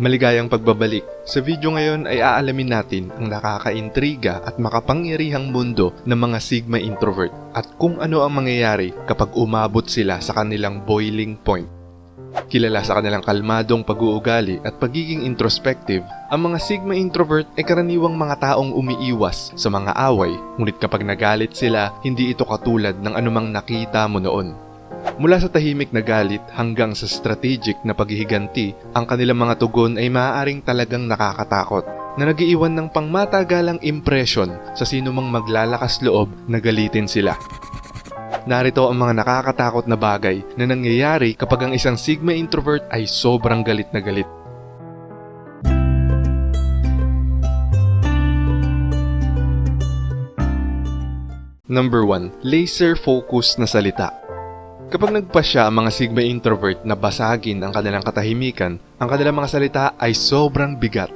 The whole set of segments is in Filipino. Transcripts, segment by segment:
Maligayang pagbabalik. Sa video ngayon ay aalamin natin ang nakakaintriga at makapangyarihang mundo ng mga Sigma introvert at kung ano ang mangyayari kapag umabot sila sa kanilang boiling point. Kilala sa kanilang kalmadong pag-uugali at pagiging introspective, ang mga Sigma introvert ay karaniwang mga taong umiiwas sa mga away, ngunit kapag nagalit sila, hindi ito katulad ng anumang nakita mo noon. Mula sa tahimik na galit hanggang sa strategic na paghihiganti, ang kanilang mga tugon ay maaaring talagang nakakatakot na nagiiwan ng pangmatagalang impression sa sino mang maglalakas loob na galitin sila. Narito ang mga nakakatakot na bagay na nangyayari kapag ang isang Sigma introvert ay sobrang galit na galit. Number 1. Laser focus na salita. Kapag nagpasya ang mga Sigma introvert na basagin ang kanilang katahimikan, ang kanilang mga salita ay sobrang bigat.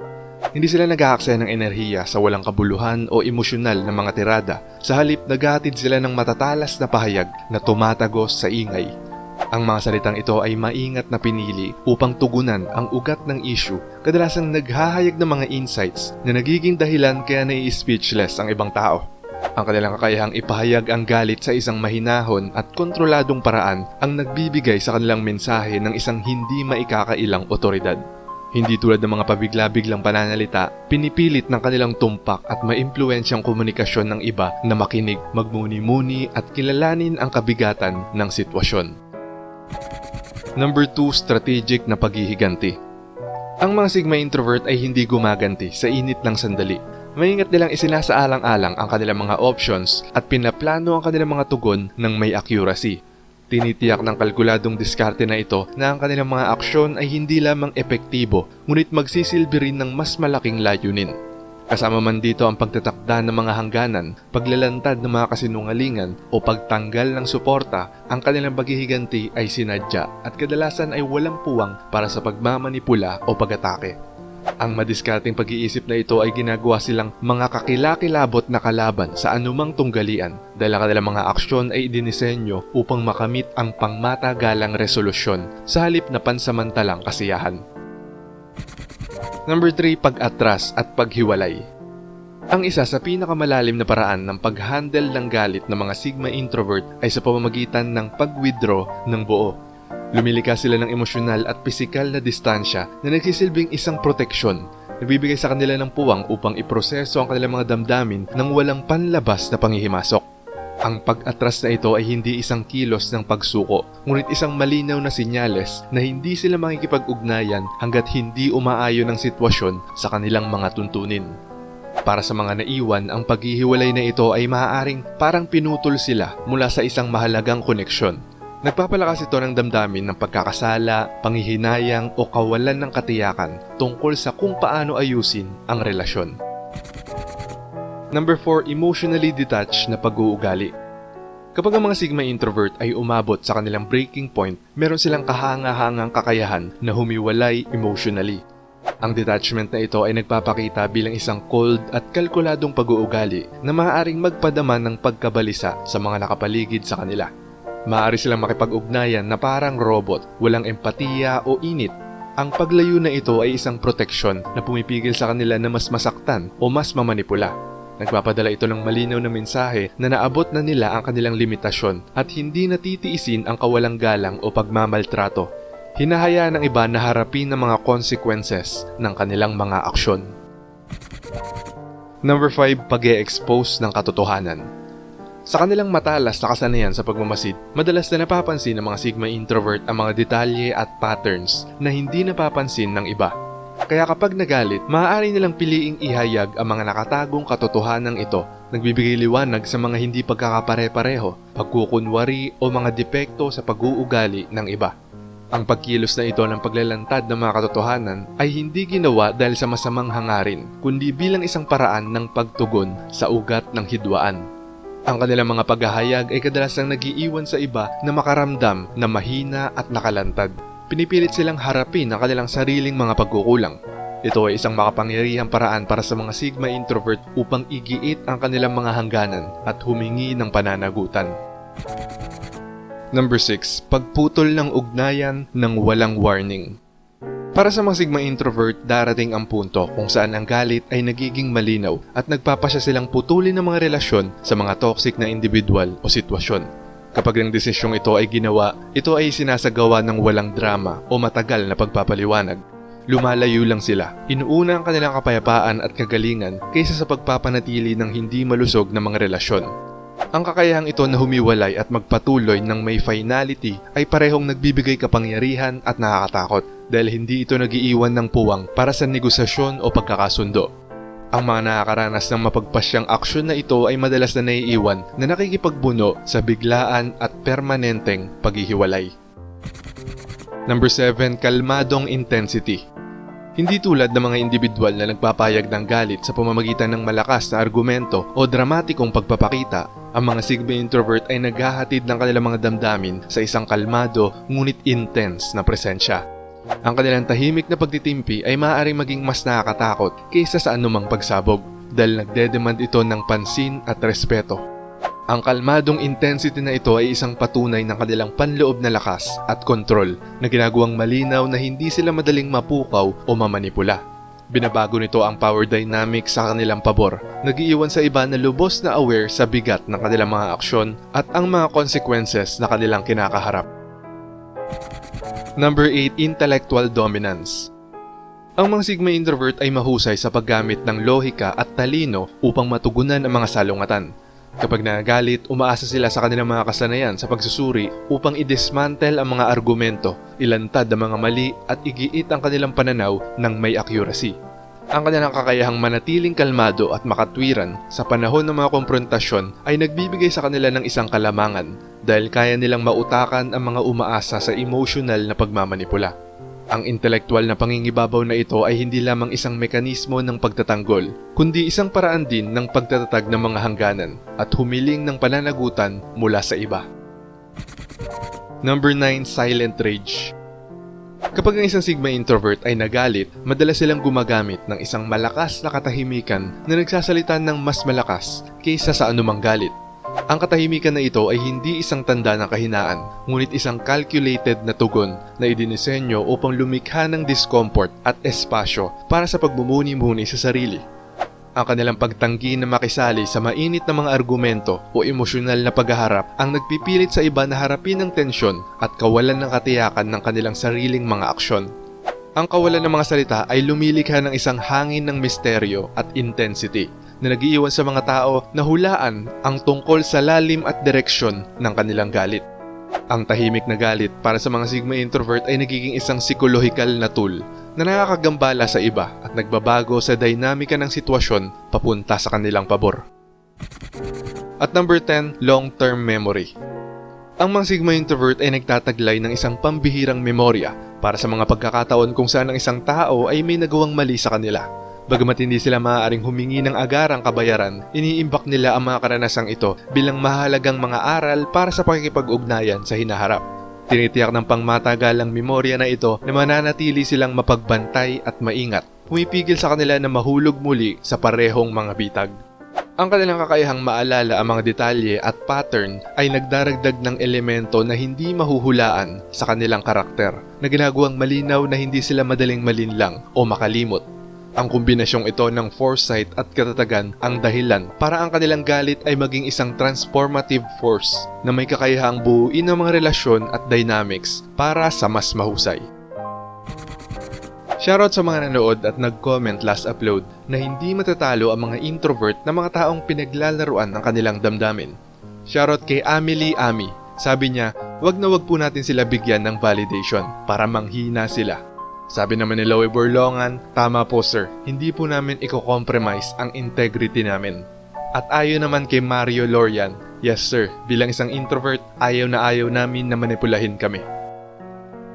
Hindi sila nag-aaksaya ng enerhiya sa walang kabuluhan o emosyonal na mga tirada. Sa halip, naghatid sila ng matatalas na pahayag na tumatagos sa ingay. Ang mga salitang ito ay maingat na pinili upang tugunan ang ugat ng issue, kadalasang naghahayag ng mga insights na nagiging dahilan kaya nai-speechless ang ibang tao. Ang kanilang kakayahang ipahayag ang galit sa isang mahinahon at kontroladong paraan ang nagbibigay sa kanilang mensahe ng isang hindi maikakailang otoridad. Hindi tulad ng mga pabigla-biglang pananalita, pinipilit ng kanilang tumpak at maimpluensyang komunikasyon ng iba na makinig, magmuni-muni at kilalanin ang kabigatan ng sitwasyon. Number 2, strategic na paghihiganti. Ang mga Sigma introvert ay hindi gumaganti sa init ng sandali. Maingat nilang isinasaalang-alang ang kanilang mga options at pinaplano ang kanilang mga tugon ng may accuracy. Tinitiyak ng kalkuladong diskarte na ito na ang kanilang mga aksyon ay hindi lamang epektibo, ngunit magsisilbi rin ng mas malaking layunin. Kasama man dito ang pagtatakda ng mga hangganan, paglalantad ng mga kasinungalingan o pagtanggal ng suporta, ang kanilang paghihiganti ay sinadya at kadalasan ay walang puwang para sa pagmamanipula o pag-atake. Ang madiskarteng pag-iisip na ito ay ginagawa silang mga kakilakilabot na kalaban sa anumang tunggalian dahil ang kanilang mga aksyon ay dinisenyo upang makamit ang pangmatagalang resolusyon sa halip na pansamantalang kasiyahan. Number 3, pag-atras at paghiwalay. Ang isa sa pinakamalalim na paraan ng pag-handle ng galit ng mga Sigma introvert ay sa pamamagitan ng pag-withdraw ng buo. Lumilika sila ng emosyonal at pisikal na distansya na nagsisilbing isang proteksyon. Nagbibigay sa kanila ng puwang upang iproseso ang kanilang mga damdamin ng walang panlabas na pangihimasok. Ang pag-atras na ito ay hindi isang kilos ng pagsuko, ngunit isang malinaw na sinyales na hindi sila makikipag-ugnayan hanggat hindi umaayon ang sitwasyon sa kanilang mga tuntunin. Para sa mga naiwan, ang paghihiwalay na ito ay maaaring parang pinutol sila mula sa isang mahalagang koneksyon. Nagpapalakas ito ng damdamin ng pagkakasala, panghihinayang o kawalan ng katiyakan tungkol sa kung paano ayusin ang relasyon. Number 4, emotionally detached na pag-uugali. Kapag ang mga Sigma introvert ay umabot sa kanilang breaking point, meron silang kahanga-hangang kakayahan na humiwalay emotionally. Ang detachment na ito ay nagpapakita bilang isang cold at kalkuladong pag-uugali na maaaring magpadama ng pagkabalisa sa mga nakapaligid sa kanila. Maaari silang makipag-ugnayan na parang robot, walang empatiya o init. Ang paglayo na ito ay isang proteksyon na pumipigil sa kanila na mas masaktan o mas mamanipula. Nagpapadala ito ng malinaw na mensahe na naabot na nila ang kanilang limitasyon at hindi natitiisin ang kawalang galang o pagmamaltrato. Hinahayaan ng iba na harapin ang mga consequences ng kanilang mga aksyon. Number 5, pag expose ng katotohanan. Sa kanilang matalas na kasanayan sa pagmamasid, madalas na napapansin ng mga Sigma introvert ang mga detalye at patterns na hindi napapansin ng iba. Kaya kapag nagalit, maaari nilang piliing ihayag ang mga nakatagong katotohanan ito, nagbibigay liwanag sa mga hindi pagkakapare-pareho, pagkukunwari o mga depekto sa pag-uugali ng iba. Ang pagkilos na ito ng paglalantad ng mga katotohanan ay hindi ginawa dahil sa masamang hangarin, kundi bilang isang paraan ng pagtugon sa ugat ng hidwaan. Ang kanilang mga paghahayag ay kadalasang nagiiwan sa iba na makaramdam na mahina at nakalantad. Pinipilit silang harapin ang kanilang sariling mga pagkukulang. Ito ay isang makapangyarihang paraan para sa mga Sigma introvert upang igiit ang kanilang mga hangganan at humingi ng pananagutan. Number 6. Pagputol ng ugnayan ng walang warning. Para sa mga Sigma introvert, darating ang punto kung saan ang galit ay nagiging malinaw at nagpapasya silang putulin ng mga relasyon sa mga toxic na individual o sitwasyon. Kapag ang desisyong ito ay ginawa, ito ay sinasagawa ng walang drama o matagal na pagpapaliwanag. Lumalayo lang sila. Inuuna ang kanilang kapayapaan at kagalingan kaysa sa pagpapanatili ng hindi malusog na mga relasyon. Ang kakayahang ito na humiwalay at magpatuloy ng may finality ay parehong nagbibigay kapangyarihan at nakakatakot dahil hindi ito nagiiwan ng puwang para sa negosasyon o pagkakasundo. Ang mga nakakaranas ng mapagpasyang aksyon na ito ay madalas na naiiwan na nakikipagbuno sa biglaan at permanenteng paghihiwalay. Number 7. Kalmadong intensity hindi tulad ng mga individual na nagpapayag ng galit sa pamamagitan ng malakas na argumento o dramatikong pagpapakita, ang mga Sigma introvert ay naghahatid ng kanilang mga damdamin sa isang kalmado ngunit intense na presensya. Ang kanilang tahimik na pagtitimpi ay maaaring maging mas nakakatakot kaysa sa anumang pagsabog dahil nagdedemand ito ng pansin at respeto. Ang kalmadong intensity na ito ay isang patunay ng kanilang panloob na lakas at kontrol na ginagawang malinaw na hindi sila madaling mapukaw o mamanipula. Binabago nito ang power dynamic sa kanilang pabor, nagiiwan sa iba na lubos na aware sa bigat ng kanilang mga aksyon at ang mga consequences na kanilang kinakaharap. Number 8. Intellectual Dominance Ang mga Sigma introvert ay mahusay sa paggamit ng lohika at talino upang matugunan ang mga salungatan. Kapag nagalit, umaasa sila sa kanilang mga kasanayan sa pagsusuri upang i-dismantle ang mga argumento, ilantad ang mga mali at igiit ang kanilang pananaw ng may accuracy. Ang kanilang kakayahang manatiling kalmado at makatwiran sa panahon ng mga konfrontasyon ay nagbibigay sa kanila ng isang kalamangan dahil kaya nilang mautakan ang mga umaasa sa emotional na pagmamanipula. Ang intelektual na pangingibabaw na ito ay hindi lamang isang mekanismo ng pagtatanggol, kundi isang paraan din ng pagtatatag ng mga hangganan at humiling ng pananagutan mula sa iba. Number 9. Silent Rage Kapag ang isang Sigma introvert ay nagalit, madalas silang gumagamit ng isang malakas na katahimikan na nagsasalita ng mas malakas kaysa sa anumang galit. Ang katahimikan na ito ay hindi isang tanda ng kahinaan, ngunit isang calculated na tugon na idinisenyo upang lumikha ng discomfort at espasyo para sa pagmumuni-muni sa sarili. Ang kanilang pagtanggi na makisali sa mainit na mga argumento o emosyonal na paghaharap ang nagpipilit sa iba na harapin ang tensyon at kawalan ng katiyakan ng kanilang sariling mga aksyon. Ang kawalan ng mga salita ay lumilikha ng isang hangin ng misteryo at intensity na nagiiwan sa mga tao na hulaan ang tungkol sa lalim at direksyon ng kanilang galit. Ang tahimik na galit para sa mga Sigma introvert ay nagiging isang psikolohikal na tool na nakakagambala sa iba at nagbabago sa dinamika ng sitwasyon papunta sa kanilang pabor. At number 10, long-term memory. Ang mga Sigma introvert ay nagtataglay ng isang pambihirang memorya para sa mga pagkakataon kung saan ang isang tao ay may nagawang mali sa kanila. Bagamat hindi sila maaaring humingi ng agarang kabayaran, iniimbak nila ang mga karanasang ito bilang mahalagang mga aral para sa pakikipag-ugnayan sa hinaharap. Tinitiyak ng pangmatagalang memorya na ito na mananatili silang mapagbantay at maingat, pumipigil sa kanila na mahulog muli sa parehong mga bitag. Ang kanilang kakayahang maalala ang mga detalye at pattern ay nagdaragdag ng elemento na hindi mahuhulaan sa kanilang karakter na ginagawang malinaw na hindi sila madaling malinlang o makalimot. Ang kombinasyong ito ng foresight at katatagan ang dahilan para ang kanilang galit ay maging isang transformative force na may kakayahang buuin ang mga relasyon at dynamics para sa mas mahusay. Shoutout sa mga nanood at nag-comment last upload na hindi matatalo ang mga introvert na mga taong pinaglalaruan ng kanilang damdamin. Shoutout kay Amelie Ami. Sabi niya, wag na wag po natin sila bigyan ng validation para manghina sila. Sabi naman ni Loie Borlongan, tama po sir, hindi po namin i-compromise ang integrity namin. At ayon naman kay Mario Lorian, yes sir, bilang isang introvert, ayaw na ayaw namin na manipulahin kami.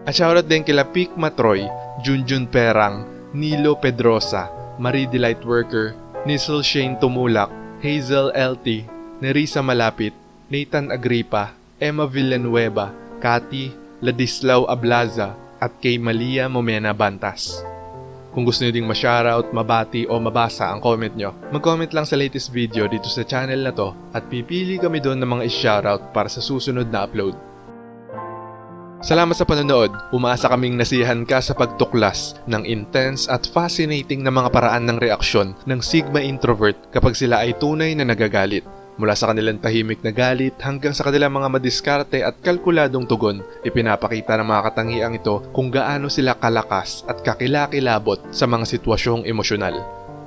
At shoutout din kila Pik Matroy, Junjun Perang, Nilo Pedrosa, Marie Delight Worker, Nisel Shane Tumulak, Hazel LT, Nerissa Malapit, Nathan Agripa, Emma Villanueva, Kati, Ladislao Ablaza, at kay Malia Momena Bantas. Kung gusto nyo ding ma-shoutout, mabati o mabasa ang comment nyo, mag-comment lang sa latest video dito sa channel na to at pipili kami doon ng mga i-shoutout para sa susunod na upload. Salamat sa panonood. Umaasa kaming nasiyahan ka sa pagtuklas ng intense at fascinating na mga paraan ng reaksyon ng Sigma introvert kapag sila ay tunay na nagagalit. Mula sa kanilang tahimik na galit hanggang sa kanilang mga madiskarte at kalkuladong tugon, ipinapakita ng mga katangiang ito kung gaano sila kalakas at kakilakilabot sa mga sitwasyong emosyonal.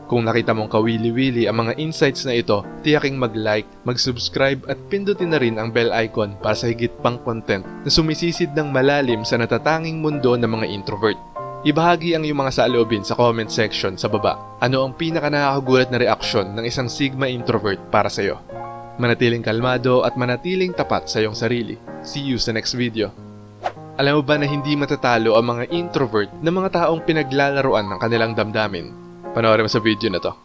Kung nakita mong kawili-wili ang mga insights na ito, tiyaking mag-like, mag-subscribe at pindutin na rin ang bell icon para sa higit pang content na sumisisid ng malalim sa natatanging mundo ng mga introvert. Ibahagi ang iyong mga saloobin sa comment section sa baba. Ano ang pinaka nakakagulat na reaksyon ng isang Sigma introvert para sa iyo? Manatiling kalmado at manatiling tapat sa iyong sarili. See you sa next video. Alam mo ba na hindi matatalo ang mga introvert na mga taong pinaglalaruan ng kanilang damdamin? Panoorin mo sa video na to.